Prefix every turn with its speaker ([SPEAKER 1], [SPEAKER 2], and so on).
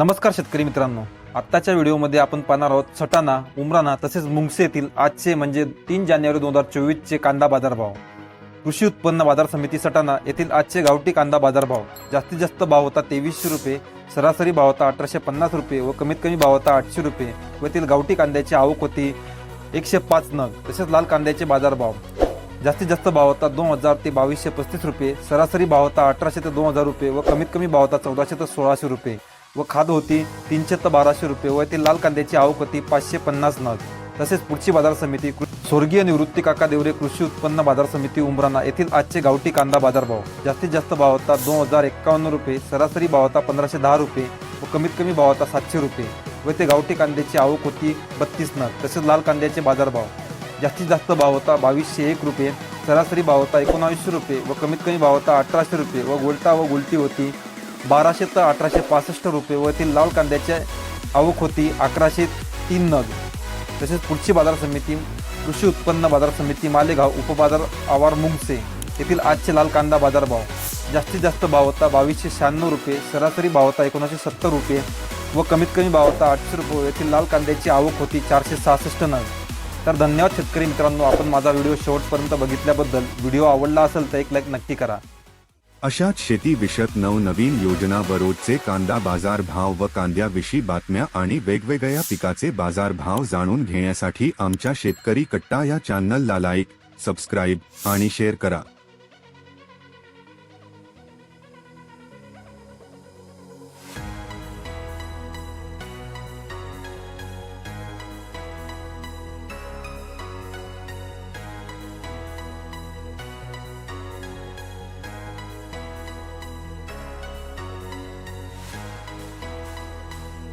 [SPEAKER 1] नमस्कार शेतकरी मित्रांनो. आत्ताच्या व्हिडिओमध्ये आपण पाहणार आहोत सटाणा उमराणा तसेच मुंगसे येथील आजचे म्हणजे तीन जानेवारी दोन हजार चोवीसचे कांदा बाजारभाव. कृषी उत्पन्न बाजार समिती सटाणा येथील आजचे गावठी कांदा बाजारभाव. जास्तीत जास्त भाव होता तेवीसशे रुपये सरासरी भाव होता अठराशे पन्नास रुपये व कमीत कमी भाव होता आठशे रुपये व येथील गावठी कांद्याची आवक होती एकशे पाच नग तसेच लाल कांद्याचे बाजारभाव. जास्तीत जास्त भाव होता दोन हजार ते बावीसशे पस्तीस रुपये सरासरी भाव होता अठराशे ते दोन हजार रुपये व कमीत कमी भाव होता चौदाशे ते सोळाशे रुपये. व खाद होती तीनशे तर बाराशे रुपये व येथील लाल कांद्याची आवक होती पाचशे पन्नास नग. तसेच पुढची बाजार समिती कृ- स्वर्गीय निवृत्ती काका देवरे कृषी उत्पन्न बाजार समिती उमराणा येथील आजचे गावठी कांदा बाजारभाव जास्तीत जास्त भाव होता दोन हजार एक्कावन्न रुपये सरासरी भाव होता पंधराशे दहा रुपये व कमीत कमी भाव होता सातशे रुपये व ते गावठी कांद्याची आवक होती बत्तीस नग तसेच लाल कांद्याचे बाजारभाव जास्तीत जास्त भाव होता बावीसशे एक रुपये सरासरी भाव होता एकोणावीसशे रुपये व कमीत कमी भाव होता अठराशे रुपये व गोलटा व गुलटी होती बाराशे तर अठराशे पासष्ट रुपये व येथील लाल कांद्याच्या आवक होती अकराशे तीन नग. तसेच पुढची बाजार समिती कृषी उत्पन्न बाजार समिती मालेगाव उपबाजार आवार मुंगसे येथील आजचे लाल कांदा बाजारभाव. जास्तीत जास्त भाव होता बावीसशे शहाण्णव रुपये सरासरी भाव होता एकोणीसशे सत्तर रुपये व कमीत कमी भाव होता आठशे रुपये येथील लाल कांद्याची आवक होती चारशे सहासष्ट नग. तर धन्यवाद शेतकरी मित्रांनो आपण माझा व्हिडिओ शेवटपर्यंत बघितल्याबद्दल. व्हिडिओ आवडला असेल तर एक लाईक नक्की करा.
[SPEAKER 2] अशाच शेतीविषयक नवनवीन योजना व रोजचे कांदा बाजार भाव व कांद्याविषयी बातम्या आणि वेगवेगळ्या पिकाचे बाजार भाव जाणून घेण्यासाठी आमच्या शेतकरी कट्टा या चॅनलला लाईक सबस्क्राईब आणि शेअर करा.